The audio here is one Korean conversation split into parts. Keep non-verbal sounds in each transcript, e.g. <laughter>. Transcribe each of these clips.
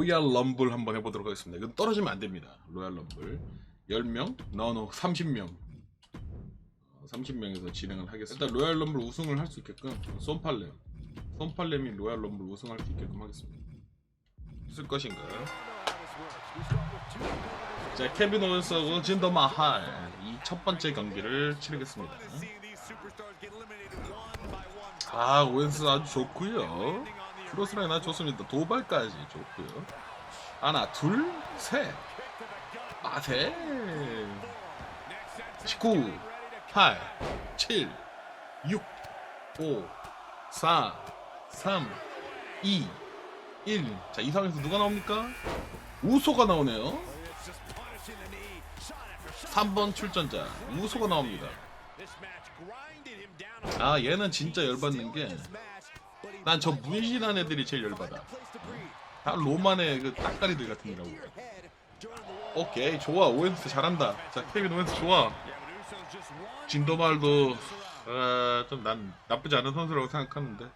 로얄 럼블 한번 해보도록 하겠습니다. 이건 떨어지면 안 됩니다. 로얄 럼블 10명, 너너 30명. 30명에서 진행을 하겠습니다. 일단 로얄 럼블 우승을 할 수 있게끔 솜팔렘, 솜팔렘이 로얄 럼블 우승할 수 있게끔 하겠습니다. 쓸 것인가요? 자, 케빈 오웬스하고 진더 마할 이 첫 번째 경기를 치르겠습니다. 아, 오웬스 아주 좋고요. 아주 좋습니다. 도발까지 좋고요. 하나, 둘, 셋. 아, 셋. 19, 8, 7, 6, 5, 4, 3, 2, 1. 자, 이 상황에서 누가 나옵니까? 우소가 나오네요. 3번 출전자 우소가 나옵니다. 아 얘는 진짜 열받는 게 난 저 문신한 애들이 제일 열받아. 다 로만의 그 따까리들 같은 이라고. 오케이 좋아 오웬스 잘한다. 자 케빈 오웬스 좋아. 진도말도 아, 좀난 나쁘지 않은 선수라고 생각하는데.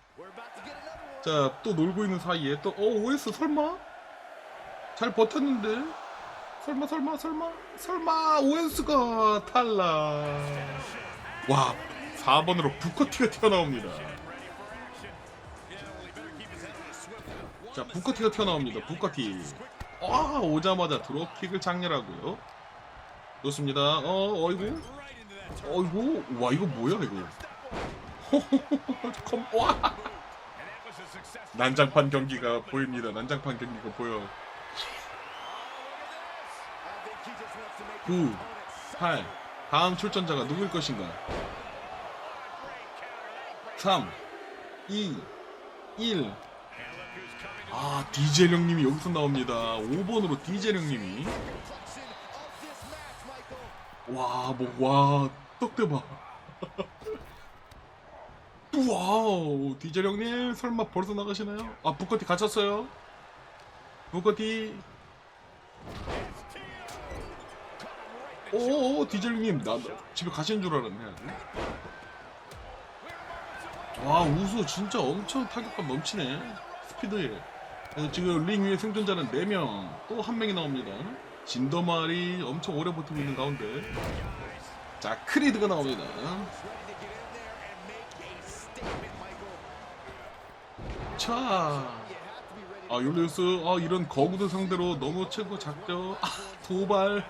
자 또 놀고 있는 사이에 또어 오웬스 설마 잘 버텼는데 설마 설마 설마 설마 오웬스가 탈락 와 4번으로 부커티가 튀어나옵니다 자 부커티가 튀어나옵니다. 부커티. 아 오자마자 드롭킥을 장렬하고요. 좋습니다. 어 어이구. 어이구. 와 이거 뭐야 이거. <laughs> 컴, 와. 난장판 경기가 보입니다. 난장판 경기가 보여. 9, 8. 다음 출전자가 누구일 것인가? 3, 2, 1. 아, 디젤 형님이 여기서 나옵니다. 5번으로 디젤 형님이. 와, 뭐, 와, 떡대박. <laughs> 와우, 디젤 형님, 설마 벌써 나가시나요? 아, 부커티 갇혔어요? 부커티. 오오 디젤님 나, 나 집에 가시는 줄 알았네 와 우수 진짜 엄청 타격감 넘치네 스피드에. 그래서 지금 링 위에 생존자는 4명. 또 한 명이 나옵니다. 진더말이 엄청 오래 버티고 있는 가운데. 자 크리드가 나옵니다. 자 아, 율리우스, 아, 이런 거구들 상대로 너무 최고 작죠. 아, 도발.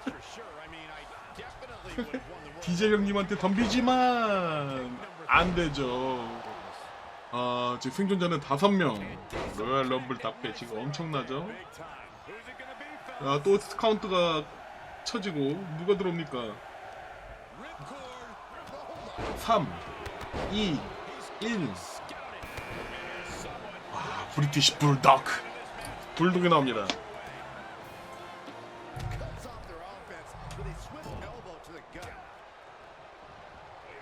<laughs> 디젤 형님한테 덤비지만 안 되죠. 아 지금 생존자는 다섯 명. 로얄 럼블 답해 지금 엄청나죠. 아 또 카운트가 쳐지고 누가 들어옵니까? 3, 2, 1. 와 브리티시 불독. 불독이 나옵니다.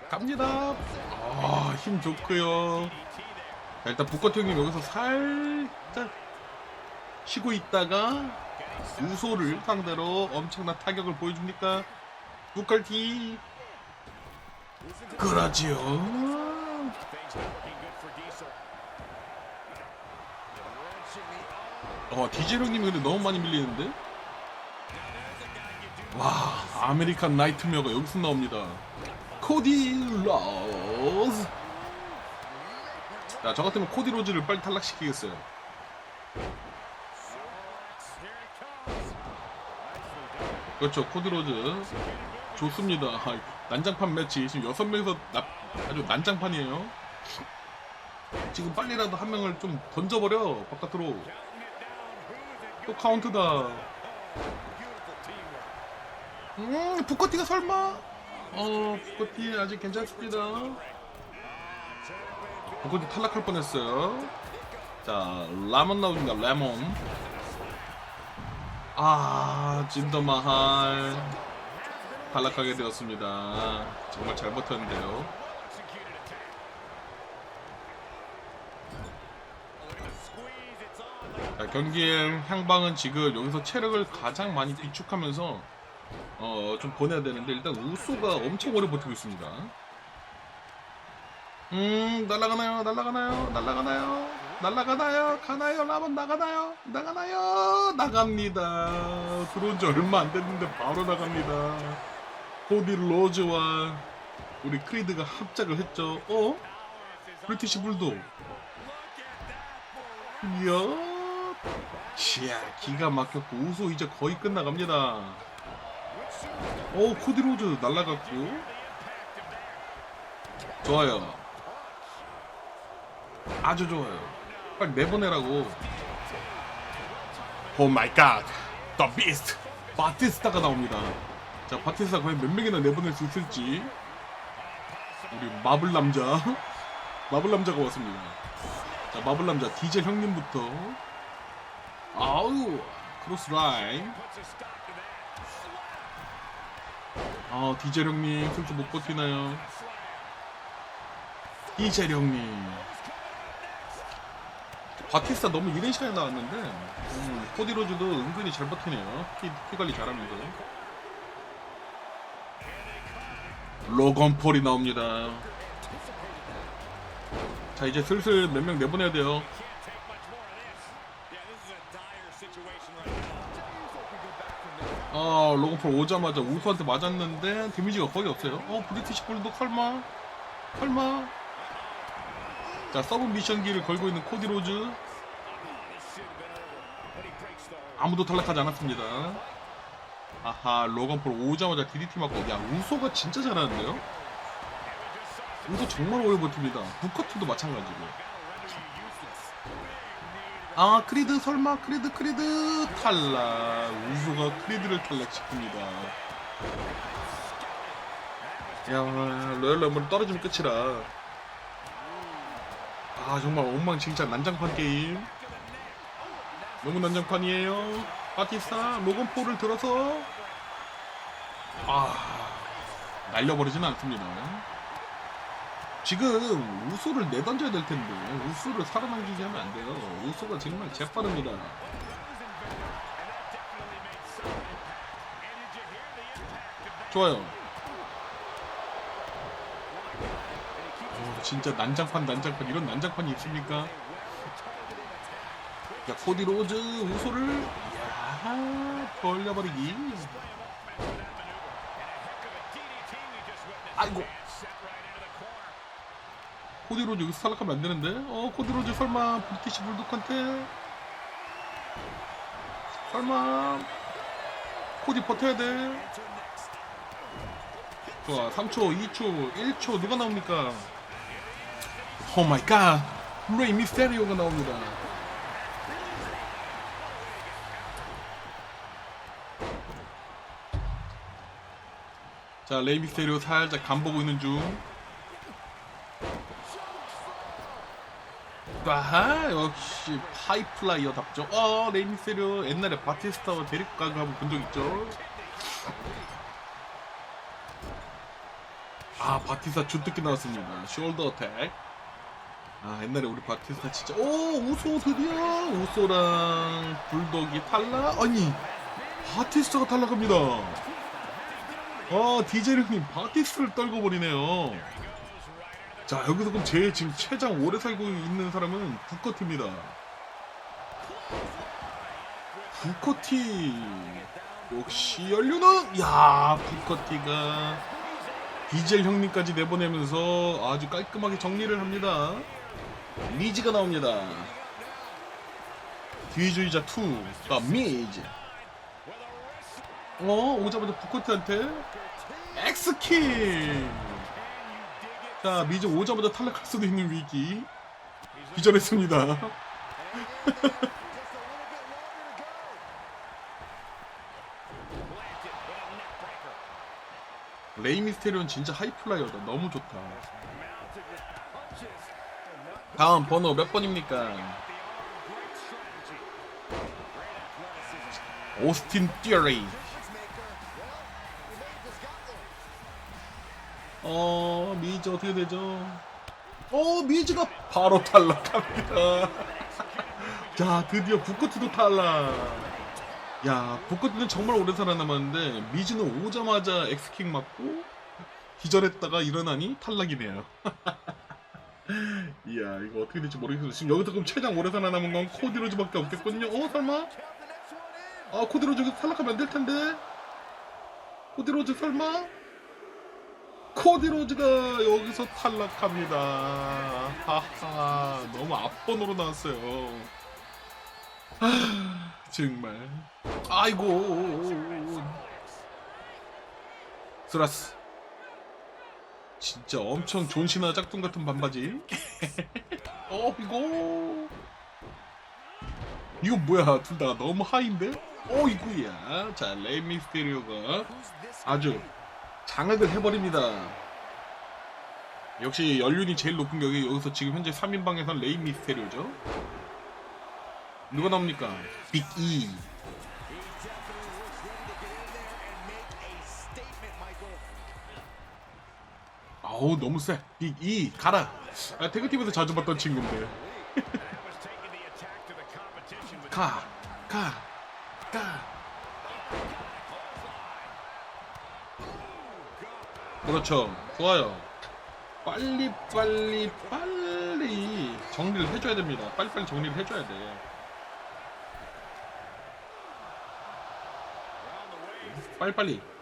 갑니다. 아, 힘 좋고요. 자, 일단 북커트 형님 여기서 살짝 쉬고 있다가 우소를 상대로 엄청난 타격을 보여줍니까? 북컬티 그러지요. 어, 디젤 형님이 근데 너무 많이 밀리는데? 와, 아메리칸 나이트메어가 여기서 나옵니다. 코디 로즈. 야, 저 같으면 코디 로즈를 빨리 탈락시키겠어요. 그렇죠, 코디 로즈. 좋습니다. 아, 난장판 매치. 지금 여섯 명에서 나- 아주 난장판이에요. 지금 빨리라도 한 명을 좀 던져버려, 바깥으로. 또 카운트다. 음, 부커티가 설마? 어, 부커티 아직 괜찮습니다. 부커티 탈락할 뻔했어요. 자, 라몬 나오니까 레몬. 아, 진더마할 탈락하게 되었습니다. 정말 잘 버텼는데요. 자, 경기의 향방은 지금 여기서 체력을 가장 많이 비축하면서 어, 좀 보내야 되는데 일단 우소가 엄청 오래 버티고 있습니다. 음, 날아가나요? 날아가나요? 날아가나요? 날라가나요? 가나요? 라면 나가나요? 나가나요? 나갑니다. 들어온 지 얼마 안 됐는데 바로 나갑니다. 코디 로즈와 우리 크리드가 합작을 했죠. 어? 브리티시 불도. 이야. 치야 기가 막혔고 우소 이제 거의 끝나갑니다. 오 코디 로즈 날라갔고. 좋아요. 아주 좋아요. 빨리 내보내라고. 오 마이 갓. 더 비스트. 바티스타가 나옵니다. 자, 바티스타 과연 몇 명이나 내보낼 수 있을지. 우리 마블 남자. <laughs> 마블 남자가 왔습니다. 자, 마블 남자 디젤 형님부터. 아우, 크로스 라인. 아, 디젤 형님 슬슬 못 버티나요? 디젤 형님. 바티스타 너무 이른 시간에 나왔는데 음, 코디로즈도 은근히 잘 버티네요. 피, 피 관리 잘합니다. 로건 폴이 나옵니다. 자 이제 슬슬 몇 명 내보내야 돼요. 아 로건 폴 오자마자 우수한테 맞았는데 데미지가 거의 없어요. 어 브리티시 볼독 설마? 설마? 자 서브 미션기를 걸고 있는 코디로즈 아무도 탈락하지 않았습니다. 아하 로건폴 오자마자 DDT 맞고 야 우소가 진짜 잘하는데요? 우소 정말 오래 버팁니다. 부커트도 마찬가지고. 아 크리드 설마 크리드 크리드 탈락 우소가 크리드를 탈락시킵니다. 야 로얄 럼블 떨어지면 끝이라. 아 정말 엉망진창 난장판 게임. 너무 난장판이에요. 바티스타 로건폴을 들어서 아 날려버리지는 않습니다. 지금 우소를 내던져야 될 텐데 우소를 살아남기게 하면 안 돼요. 우소가 정말 재빠릅니다. 좋아요. 진짜 난장판 난장판 이런 난장판이 있습니까? 야 코디 로즈 우소를 야 벌려버리기. 아이고. 코디 로즈 여기서 탈락하면 안 되는데? 어 코디 로즈 설마 브리티시 불독한테? 설마 코디 버텨야 돼? 좋아 3초 2초 1초 누가 나옵니까 오 마이 갓 레이 미스테리오가 나옵니다. 자 레이 미스테리오 살짝 간보고 있는 중. 아하 역시 하이플라이어답죠. 어 레이 미스테리오 옛날에 바티스타와 가고 한번 본 적 있죠? 아 바티스타 주특기 나왔습니다. 숄더 어택 아 옛날에 우리 바티스타 진짜 오 우소 드디어! 우소랑 불독이 탈락? 아니 바티스타가 탈락합니다. 아 디젤 형님 바티스를 떨궈버리네요. 자 여기서 그럼 제일 지금 최장 오래 살고 있는 사람은 부커티입니다. 부커티! 역시 연륜은 야 부커티가 디젤 형님까지 내보내면서 아주 깔끔하게 정리를 합니다 미즈가 나옵니다. 뒤주의자 2가 미즈 어 오자마자 부커트한테 엑스킬. 자 미즈 오자마자 탈락할 수도 있는 위기. 기절했습니다. <laughs> 레이 미스테리온 진짜 하이플라이어다. 너무 좋다 다음 번호 몇 번입니까 오스틴 띠어리 어 미즈 어떻게 되죠? 어 미즈가 바로 탈락합니다. <laughs> 자 드디어 부커트도 탈락. 야 부커트는 정말 오래 살아남았는데 미즈는 오자마자 엑스킥 맞고 기절했다가 일어나니 탈락이네요. <laughs> 이야 이거 어떻게 될지 모르겠어 지금 여기서 그럼 최장 오래 살아남은 건 코디로즈밖에 없겠군요. 어 설마? 아 코디로즈 탈락하면 안 될 텐데. 코디로즈 설마? 코디로즈가 여기서 탈락합니다. 하하 너무 앞번호로 나왔어요. 아 정말. 아이고. 스라스 진짜 엄청 존시나 짝퉁 같은 반바지. <laughs> 어 이거 이거 뭐야? 둘 다 너무 하인데? 어 이거야. 자 레이미스테리오가 아주 장악을 해버립니다. 역시 연륜이 제일 높은 격이 여기서 지금 현재 3인방에선 레이미스테리오죠. 누가 나옵니까? 빅 E 아우 너무 세. 빅 E 가라. 아, 태그팀에서 자주 봤던 친구인데. <laughs> 가, 가, 가. 그렇죠. 좋아요. 빨리 빨리 빨리 정리를 해줘야 됩니다. 빨리 빨리 정리를 해줘야 돼. 빨리 빨리.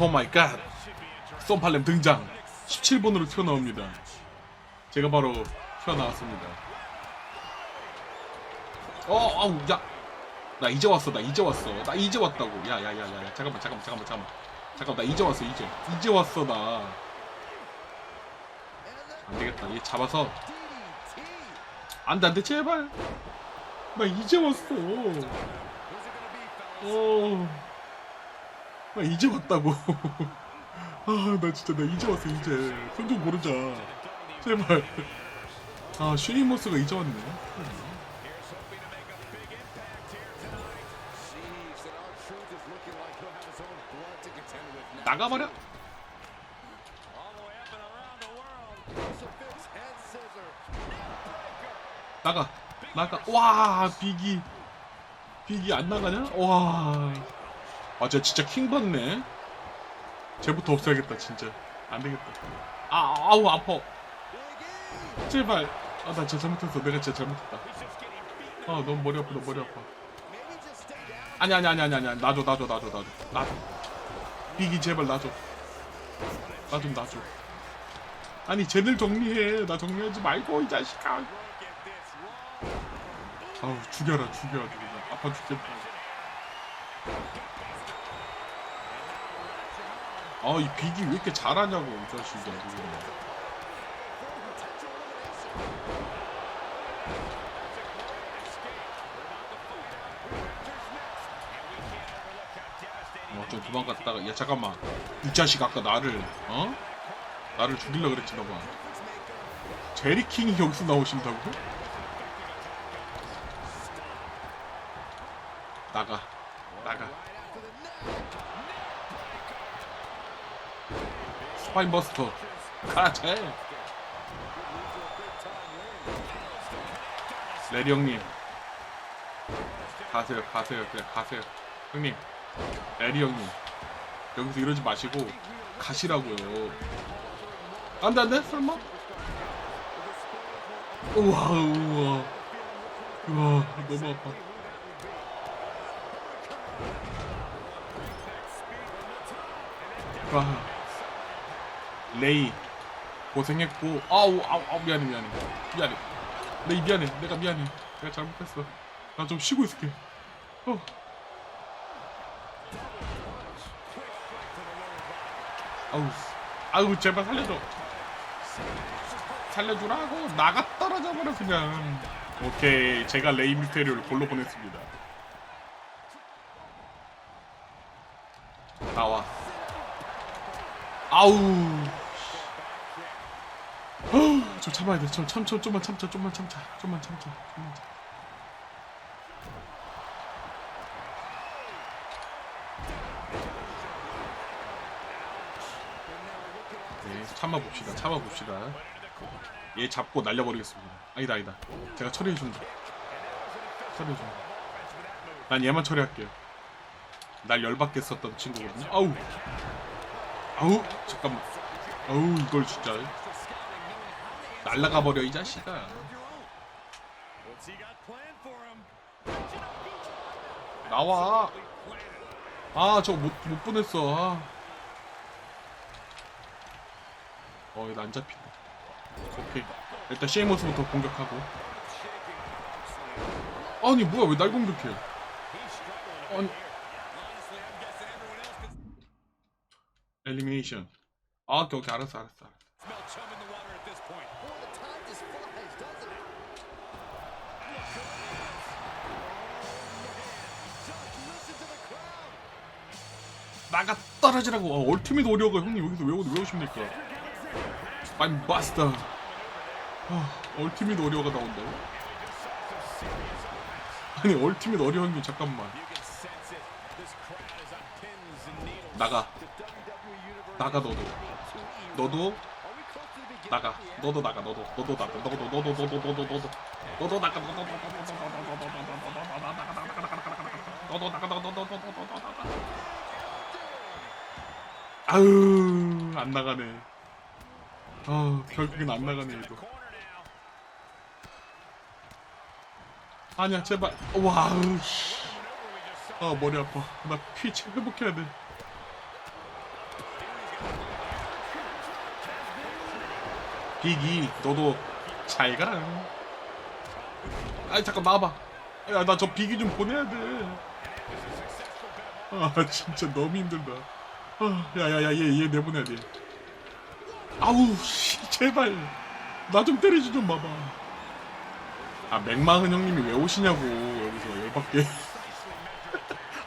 오 마이 갓. 쏨팔렘 등장. 17번으로 튀어나옵니다. 제가 바로 튀어나왔습니다. 어, 아우, 야. 나 이제 왔어, 나 이제 왔어. 나 이제 왔다고. 야, 야, 야, 야, 야. 잠깐만, 잠깐만, 잠깐만, 잠깐만. 잠깐만, 나 이제 왔어, 이제. 이제 왔어, 나. 안 되겠다. 얘 잡아서. 안 돼, 안 돼, 제발. 나 이제 왔어. 어. 나 이제 왔다고. <laughs> 아, 나 진짜 나 이제 왔어 이제. 손 좀 고르자. 제발. 아, 슈니모스가 이제 왔네. 나가버려. 나가. 나가. 와, 빅이. 빅이 안 나가냐? 와. 아, 쟤 진짜 킹 받네. 쟤부터 없애야겠다, 진짜. 안 되겠다. 아, 아우, 아파. 제발. 아, 나 진짜 잘못했어. 내가 진짜 잘못했다. 아, 너무 머리 너무 머리 아파. 아니, 아니, 아니, 아니, 아니. 놔줘, 놔줘, 놔줘, 놔줘. 놔줘. 빅이 제발 놔줘. 나 좀 놔줘. 아니, 쟤들 정리해. 나 정리하지 말고, 이 자식아. 아우, 죽여라, 죽여라, 죽여라. 아파 죽겠다. 아, 이 빅이 왜 이렇게 잘하냐고, 이 자식아. 이거. 어, 좀 도망갔다가, 야, 잠깐만. 이 자식 아까 나를, 어? 나를 죽일라 그랬지, 너가. 제리킹이 여기서 나오신다고? 나가. 나가. 스파인버스터. 가, 쟤. 레리 형님. 가세요, 가세요. 그냥 가세요. 형님. 레리 형님. 여기서 이러지 마시고 가시라고요. 안 돼, 안 돼? 설마? 우와, 우와. 우와, 너무 아파. 와. 레이. 고생했고. 아우 아우 아우 미안해 미안해. 미안해. 레이 미안해. 내가 미안해. 내가 잘못했어. 나 좀 쉬고 있을게. 어. 아우 아우 제발 살려줘. 살려주라고 나가 떨어져 버려 그냥. 오케이. 제가 레이 미스테리오를 골로 보냈습니다. 나와. 아우 어, 저 참아야 돼. 저 참, 저 좀만 참자. 좀만 참자. 좀만 참자. 좀만 참. 네, 참아 봅시다. 참아 봅시다. 얘 잡고 날려버리겠습니다. 아니다, 아니다. 제가 처리해 준다. 처리해 준다. 난 얘만 처리할게요. 날 열받게 썼던 친구거든요. 아우, 아우, 잠깐만. 어우 이걸 진짜 날라가 버려 이 자식아. 나와. 아저못못 보냈어. 아. 어 이거 안 잡힌다. 오케이. 일단 쉐이머스부터 공격하고. 아니 뭐야 왜 날 공격해? 아니 엘리미네이션. 아 오케이 오케이 알았어 알았어. 알았어. 나가 떨어지라고 어, 얼티밋 오리어가 형님 여기서 왜, 오- 왜 오십니까 I'm basta 아, 얼티밋 오리어가 나온다고? 아니 얼티밋 오리어 형님 잠깐만 나가 나가 너도 너도 나가 너도 나가 너도 너도 나가 너도 너도 너도 너도 너도 너도 너도 나가 너도 너도 너도 나가 너도 너도 나가 아유 안 나가네. 아 결국엔 안 나가네 얘도 아니야 제발. 와우 씨. 아 머리 아파. 나 피 회복해야 돼. 비기 너도 잘 가라. 아이 잠깐 나와봐. 야 나저 비기 좀 보내야 돼 아 진짜 너무 힘들다. 아, 야야야 얘 얘 내보내야 돼. 아우 씨 제발. 나 좀 때리지 좀 마봐. 아 맥마흔 형님이 왜 오시냐고 여기서 열받게.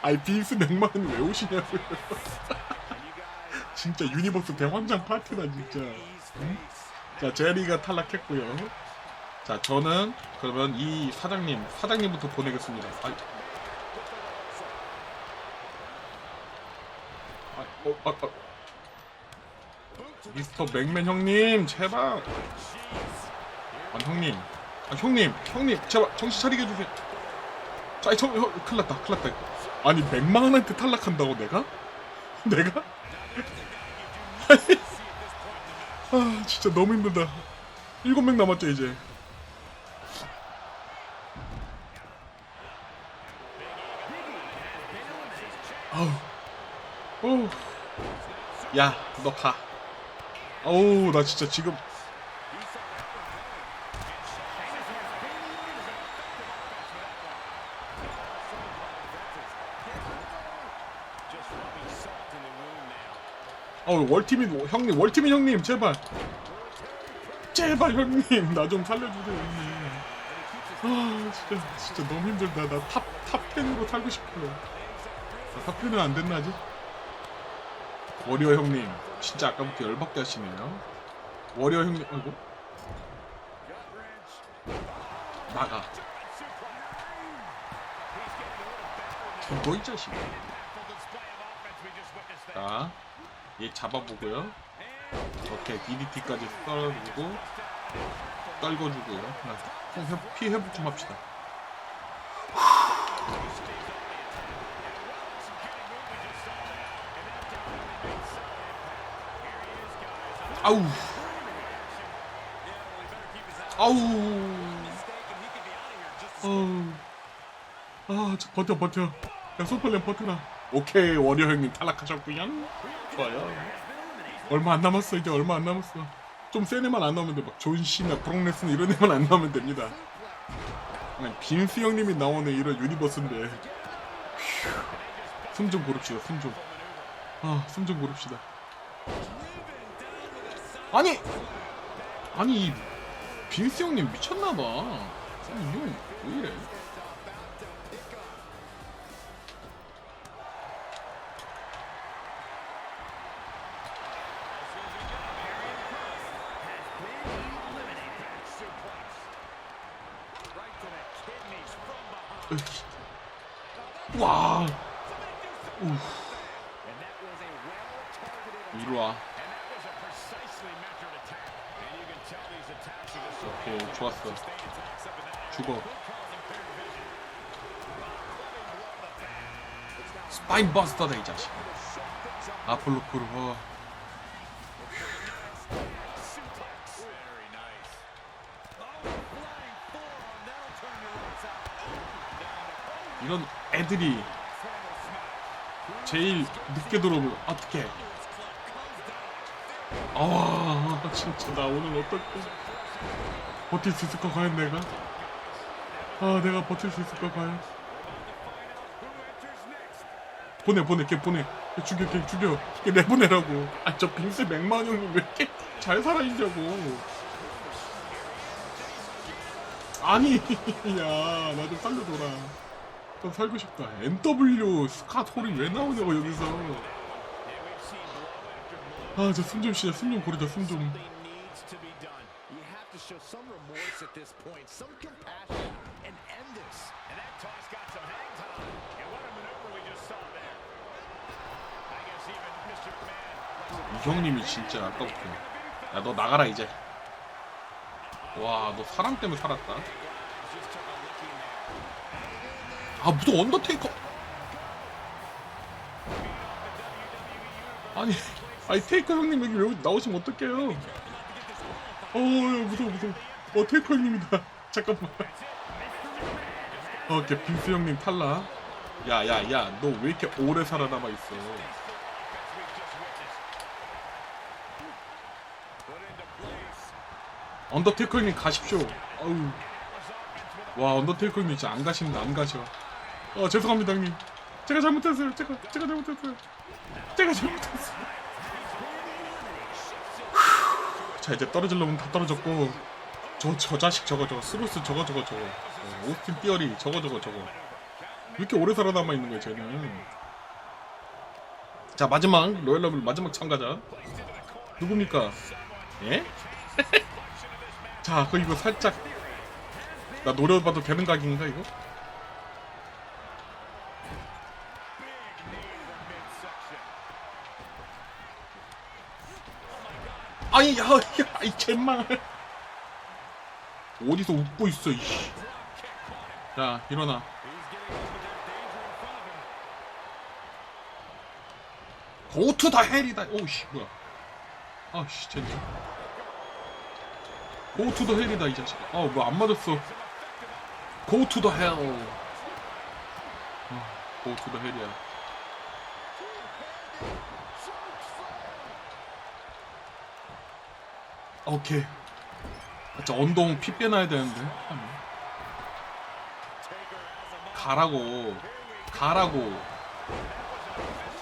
아이 빈스 맥마흔 왜 오시냐고요 <laughs> 진짜 유니버스 대환장 파티다 진짜. 응? 자 제리가 탈락했고요. 자 저는 그러면 이 사장님 사장님부터 보내겠습니다. 아이. 아, 어, 아, 아. 미스터 맥맨 형님 제발. 아 형님. 아 형님 형님 제발 정신 차리게 해주세요. 자 저, 형, 큰일 났다 큰일 났다. 아니 맥만한테 탈락한다고 내가? <laughs> 내가? <laughs> 아 진짜 너무 힘들다. 일곱 명 남았죠 이제. 아우. 어우 야 너 가. 어우 나 진짜 지금. 어 월티민 형님 월티민 형님 제발. 제발 형님 나 좀 살려주세요 형님. 아 진짜 진짜 너무 힘들다. 나 탑 탑10으로 살고 싶어요. 아, 탑10은 안 됐나 아직? 워리어 형님 진짜 아까부터 열받게 하시네요 워리어 형님 아이고 나가 너이 자식 자, 얘 잡아보고요. 오케이, DDT까지 떨어주고, 떨궈주고요. 피 회복 좀 합시다. 아우. 아우. 아우. 아, 저 버텨, 버텨. 야, 소팔렘 버텨라. 오케이, 워리어 형님 탈락하셨구요. 좋아요. 얼마 안 남았어, 이제 얼마 안 남았어. 좀 센 애만 안 나오면 돼. 막 존시나 브록레슨 이런 애만 안 나오면 됩니다. 빈스 형님이 나오는 이런 유니버스인데. 숨좀 고릅시다, 숨 좀. 아, 숨 좀 고릅시다. 아니! 아니, 이 빈스 형님 미쳤나봐. 아니, 이형 왜 이래? 으이. 와. 우. 이리 와. 오케이 좋았어. 죽어. 스파인 버스터다 이 자식. 아폴로 크루버 이런 애들이 제일 늦게 들어오면 어떻게? 아 진짜 나 오늘 어떡해? 버틸 수 있을까 과연 내가? 아 내가 버틸 수 있을까 과연? 보내 보내 걔 보내. 걔 죽여 걔 죽여. 걔 내보내라고. 아 저 빙스 맥만 형님 왜 이렇게 잘 살아있냐고. 아니 <laughs> 야 나 좀 살려줘라. 좀 살고 싶다. NW 스카 홀이 왜 나오냐고 여기서. 아 저 숨 좀 쉬자. 숨 좀 고르자 숨좀 show some remorse at this point, some compassion, and end this. And that toss got some hang time. And what a maneuver we just saw there. I guess even Mr. McMahon 이 형님이 진짜 아까부터 야 너 나가라 이제 와 너 사람 때문에 살았다 아 무슨 언더테이커 아니 아니 테이커 형님 여기 왜 나오시면 어떡해요 어 무서워 무서워 어 테이커 형님이다 <laughs> 잠깐만 어 오케이 빙스 형님 탈락 야야야 너 왜 이렇게 오래 살아남아 있어 언더테이커 형님 가십시오. 아우. 와 언더테이커 형님 진짜 안 가시는데 안 가셔. 어 죄송합니다 형님. 제가 잘못했어요. 제가 제가 잘못했어요. 제가 잘못했어요. 자 이제 떨어질 놈은 다 떨어졌고 저저 자식 저거 저거 스루스 저거 저거 저거 어, 오스틴 띠어리 저거 저거 저거 왜 이렇게 오래 살아남아 있는 거야 쟤는. 자 마지막 로얄러블 마지막 참가자 누굽니까? 예? <laughs> 자, 그 이거 살짝 나 노려봐도 되는 각인가 이거? 아니, 야, 야, 이 잼망. 어디서 웃고 있어, 이씨. 자, 일어나. 고투 다 헬이다. 오씨, 뭐야? 아씨, 젠장. To the hell이다 이 자식. 아, 뭐 안 맞았어. To the hell. 아, to the hell이야. 오케이. 진짜 언동 피 빼놔야 되는데. 가라고. 가라고.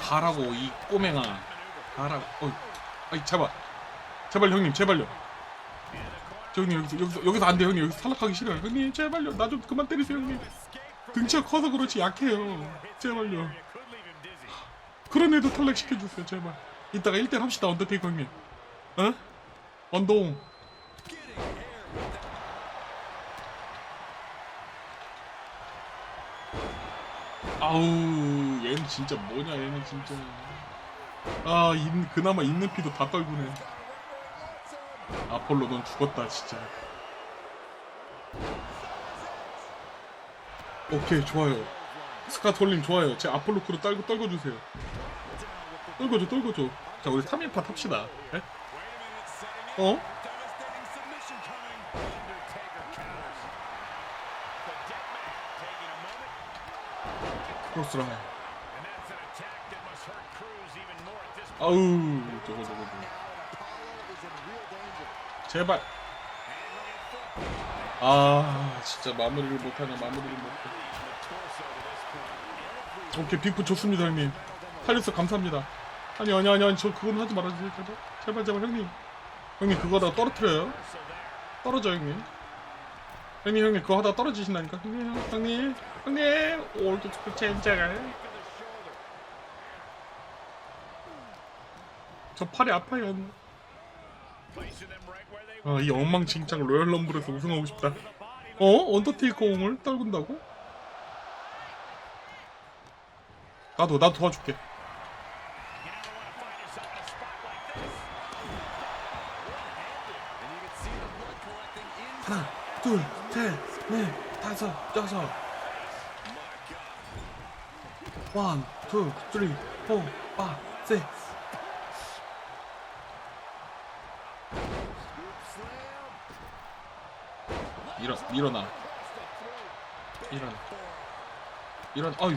가라고 이 꼬맹아. 가라고. 어, 아이 제발. 제발 형님 제발요. 저 형님 여기서 여기서 여기서 안 돼 형님 여기서 탈락하기 싫어요 형님 제발요 나 좀 그만 때리세요 형님 등치가 커서 그렇지 약해요 제발요 그런 애도 탈락 시켜주세요 제발 이따가 1대1 합시다 언더테이커 형님 어? 언동 아우 얘는 진짜 뭐냐 얘는 진짜. 아 있, 그나마 있는 피도 다 떨구네. 아폴로 넌 죽었다 진짜. 오케이 좋아요. 스카톨님 좋아요. 제 아폴로 크로 떨고 떨궈주세요. 떨궈줘 떨궈줘. 자 우리 3인파 탑시다. 에? 어? 크로스라 아우 저거 저거 저거. 제발. 아 진짜 마무리를 못하네 마무리를 못해. 오케이 빅프 좋습니다 형님. 탈리스 감사합니다. 아니 아니 아니 아니 저 그건 하지 말아주세요. 제발 제발 제발 형님 형님 그거 하다가 떨어뜨려요 떨어져 형님 형님 형님 그거 하다가 떨어지신다니까 형님 형님 형님 올드 투 젠자가 저 팔이 아파요 형님 아, 이 엉망진창 로열 럼블에서 우승하고 싶다. 어? 언더테이커 을 떨군다고? 나도, 나도 도와줄게. 하나, 둘, 셋, 넷, 다섯, 여섯. 원, 투, 쓰리, 포, 파, 식. 일어, 일어나. 일어나. 이런 어이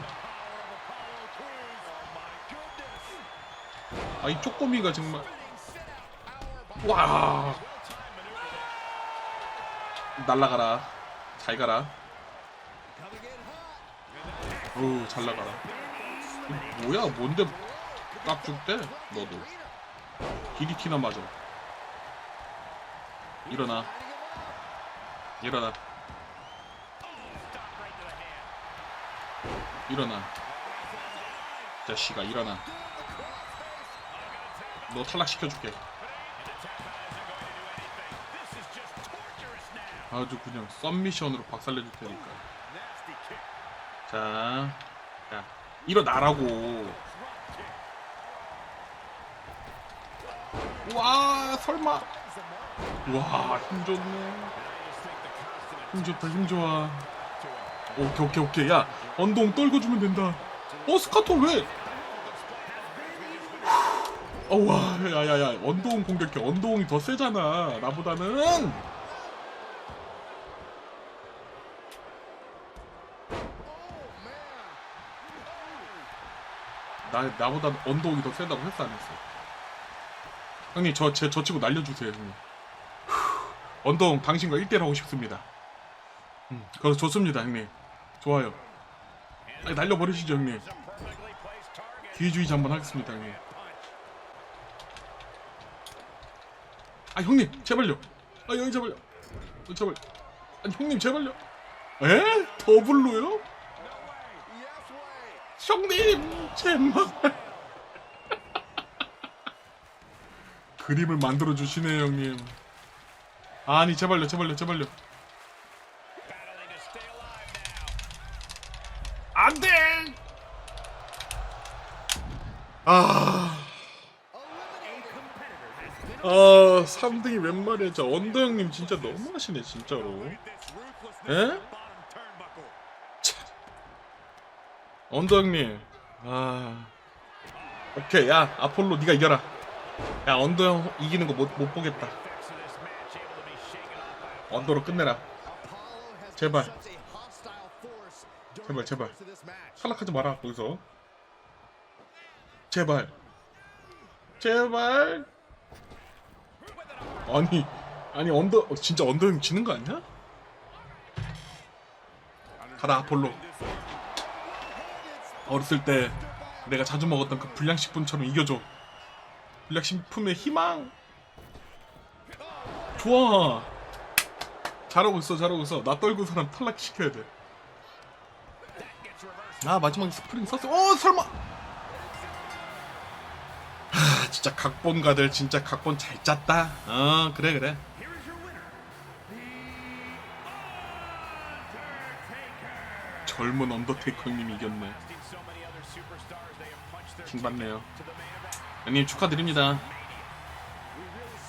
아이 쪼꼬미가 정말 와 날라가라. 잘 가라. 어우 잘 나가라. 뭐야 뭔데 깍줄 때 너도. 기리티나 맞아. 일어나. 일어나. 일어나. 자식아 일어나. 너 탈락시켜줄게 아주 그냥 썸미션으로 박살내줄 테니까. 자, 자 일어나라고. 와 설마. 와 힘 좋네. 힘 좋다 힘 좋아. 오케이 오케이 오케이. 야 언동 떨궈 주면 된다. 어 스카토 왜? 어와 야야야 언동 공격해. 언동이 더 세잖아. 나보다는 나 나보다 언동이 더 세다고 했어 안 했어? 형님 저 제 저 치고 날려주세요 형님. 후, 언동 당신과 1대1 하고 싶습니다. 음, 그거 좋습니다 형님. 좋아요. 아니, 날려버리시죠 형님. 기회주의자 한번 하겠습니다 형님. 아 형님 제발요. 아 형님 제발요. 어, 제발. 아니 형님 제발요. 에? 더블로요? 형님 제발 <laughs> 그림을 만들어 주시네 형님 아니 제발요 제발요 제발요 안돼 아 아, 3등이 웬 말이야. 저 언더 형님 진짜 너무하시네, 진짜로. 에? 언더 형님. 아. 오케이, 야, 아폴로 네가 이겨라. 야, 언더 형 이기는 거 못 못 보겠다. 언더로 끝내라. 제발. 제발, 제발. 탈락하지 마라, 거기서. 제발. 제발. 아니, 아니 언더 어, 진짜 언더 형 지는 거 아니야? 가라 아폴로. 어렸을 때 내가 자주 먹었던 그 불량식품처럼 이겨줘. 불량식품의 희망. 좋아. 잘하고 있어, 잘하고 있어. 나 떨고 사람 탈락 시켜야 돼. 아 마지막에 스프링 썼어. 어 설마. 하 진짜 각본가들 진짜 각본 잘 짰다. 어 그래 그래. 젊은 언더테이커 형님이 이겼네. 킹받네요. 형님 축하드립니다.